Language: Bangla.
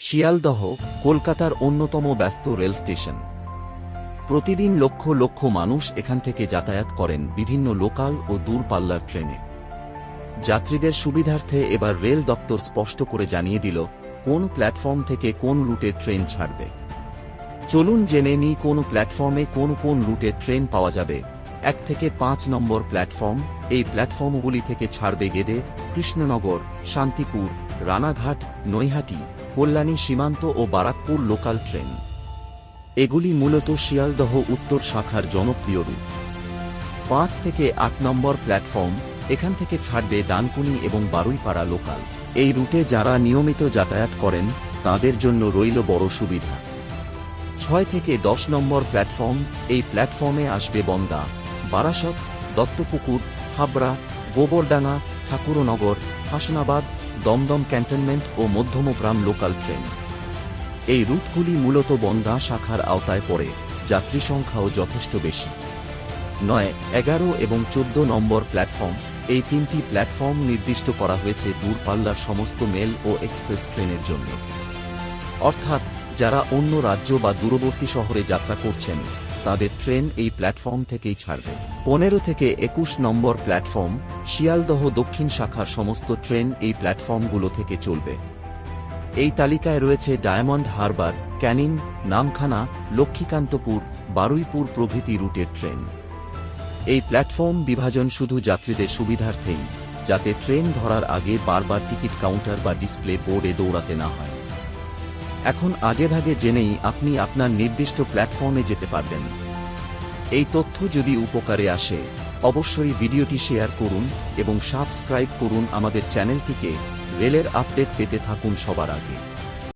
শিয়ালদহ, কলকাতার অন্যতম ব্যস্ত রেল স্টেশন। প্রতিদিন লক্ষ লক্ষ মানুষ এখান থেকে যাতায়াত করেন বিভিন্ন লোকাল ও দূরপাল্লার ট্রেনে। যাত্রীদের সুবিধার্থে এবার রেল দপ্তর স্পষ্ট করে জানিয়ে দিল কোন প্ল্যাটফর্ম থেকে কোন রুটে ট্রেন ছাড়বে। চলুন জেনে নিই কোন প্ল্যাটফর্মে কোন কোন রুটে ট্রেন পাওয়া যাবে। এক থেকে পাঁচ নম্বর প্ল্যাটফর্ম, এই প্ল্যাটফর্মগুলি থেকে ছাড়বে গেদে, কৃষ্ণনগর, শান্তিপুর, রানাঘাট, নৈহাটি। কল্যাণী সীমান্ত ও বারাকপুর লোকাল ট্রেন। এগুলি মূলত শিয়ালদহ উত্তর শাখার জনপ্রিয় রুট। পাঁচ থেকে আট নম্বর প্ল্যাটফর্ম, এখান থেকে ছাড়বে ডানকুনি এবং বারুইপাড়া লোকাল। এই রুটে যারা নিয়মিত যাতায়াত করেন, তাদের জন্য রইল বড় সুবিধা। ছয় থেকে দশ নম্বর প্ল্যাটফর্ম, এই প্ল্যাটফর্মে আসবে বন্দা, বারাসত, দত্তপুকুর, হাবড়া, গোবরডাঙ্গা ঠাকুরনগর, হাসনাবাদ, দমদম ক্যান্টনমেন্ট ও মধ্যমগ্রাম লোকাল ট্রেন। এই রুটগুলি মূলত বন্দা শাখার আওতায় পড়ে, যাত্রী সংখ্যাও যথেষ্ট বেশি। নয়, এগারো এবং চোদ্দ নম্বর প্ল্যাটফর্ম, এই তিনটি প্ল্যাটফর্ম নির্দিষ্ট করা হয়েছে দূরপাল্লার সমস্ত মেল ও এক্সপ্রেস ট্রেনের জন্য। অর্থাৎ, যারা অন্য রাজ্য বা দূরবর্তী শহরে যাত্রা করছেন তাদের ট্রেন এই প্ল্যাটফর্ম থেকেই ছাড়বে। পনেরো থেকে একুশ নম্বর প্ল্যাটফর্ম, শিয়ালদহ দক্ষিণ শাখার সমস্ত ট্রেন এই প্ল্যাটফর্মগুলো থেকে চলবে। এই তালিকায় রয়েছে Diamond Harbour, Canning, Namkhana, Lakshmikantapur, Baruipur প্রভৃতি রুটের ট্রেন। এই প্ল্যাটফর্ম বিভাজন শুধু যাত্রীদের সুবিধার্থেই, যাতে ট্রেন ধরার আগে বারবার টিকিট কাউন্টার বা ডিসপ্লে বোর্ডে দৌড়াতে না হয়। এখন আগে ভাগে জেনেই আপনি আপনার নির্দিষ্ট প্ল্যাটফর্মে যেতে পারবেন। এই তথ্য যদি উপকারে আসে, অবশ্যই ভিডিওটি শেয়ার করুন এবং সাবস্ক্রাইব করুন আমাদের চ্যানেলটিকে। রেলের আপডেট পেতে থাকুন সবার আগে।